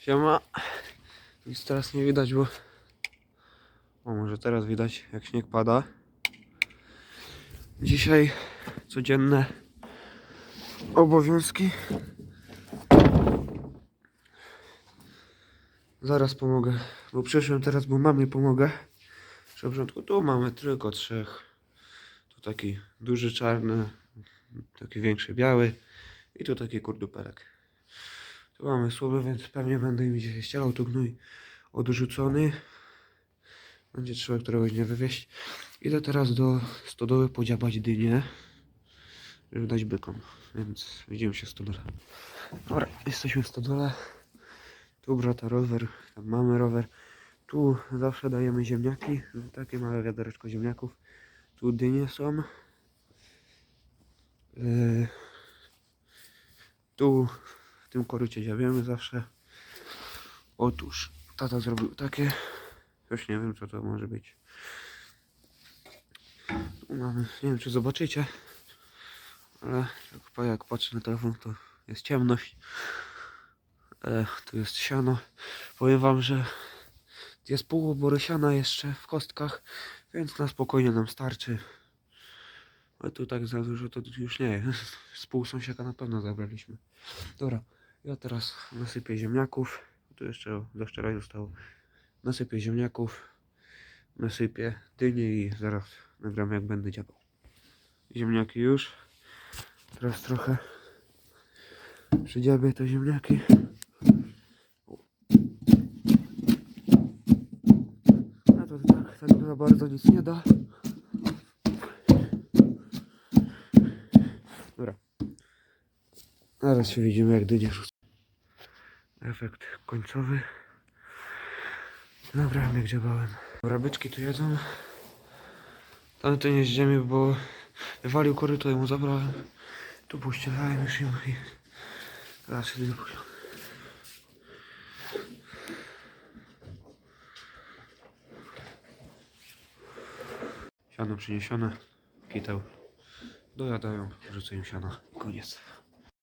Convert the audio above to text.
Siema. Nic teraz nie widać, bo... O, może teraz widać, jak śnieg pada. Dzisiaj codzienne obowiązki. Zaraz pomogę, bo przyszłem teraz, bo mamie pomogę. Przy początku tu mamy tylko trzech. Tu taki duży czarny, taki większy biały i tu taki kurduperek. Tu mamy słowy, więc pewnie będę im dzisiaj ścielał tu gnój odrzucony. Będzie trzeba któregoś dnia wywieźć. Idę teraz do stodoły podziabać dynię, żeby dać bykom. Więc widzimy się w stodole. Dobra, jesteśmy w stodole. Tu brata rower, tam mamy rower. Tu zawsze dajemy ziemniaki, takie małe wiadereczko ziemniaków. Tu dynie są. Yy, tu tym korycie dziabiemy zawsze. Otóż tata zrobił takie. Już nie wiem co to może być. Tu mamy, nie wiem czy zobaczycie, ale jak, jak patrzę na telefon to jest ciemność. E, tu jest siano. Powiem wam, że jest pół obory siana jeszcze w kostkach, więc na spokojnie nam starczy. A tu tak za dużo to już nie jest. Z pół sąsiaka na pewno zabraliśmy. Dobra, ja teraz nasypię ziemniaków. Tu jeszcze za wczoraj zostało. Nasypię ziemniaków, nasypię dynię i zaraz nagram jak będę działał. Ziemniaki już. Teraz trochę przydziabię te ziemniaki. A to tak, tak za bardzo nic nie da. Dobra. Zaraz się widzimy jak dynię rzucę. Efekt końcowy. Dobra, jak działałem. Dobra, byczki tu jedzą. Tamten jest ziemi, bo wywalił koryto i mu zabrałem. Tu pościelałem już ją i teraz nie pójdą. Siano przyniesione, kitał. Dojadają, rzucę im siano. Koniec.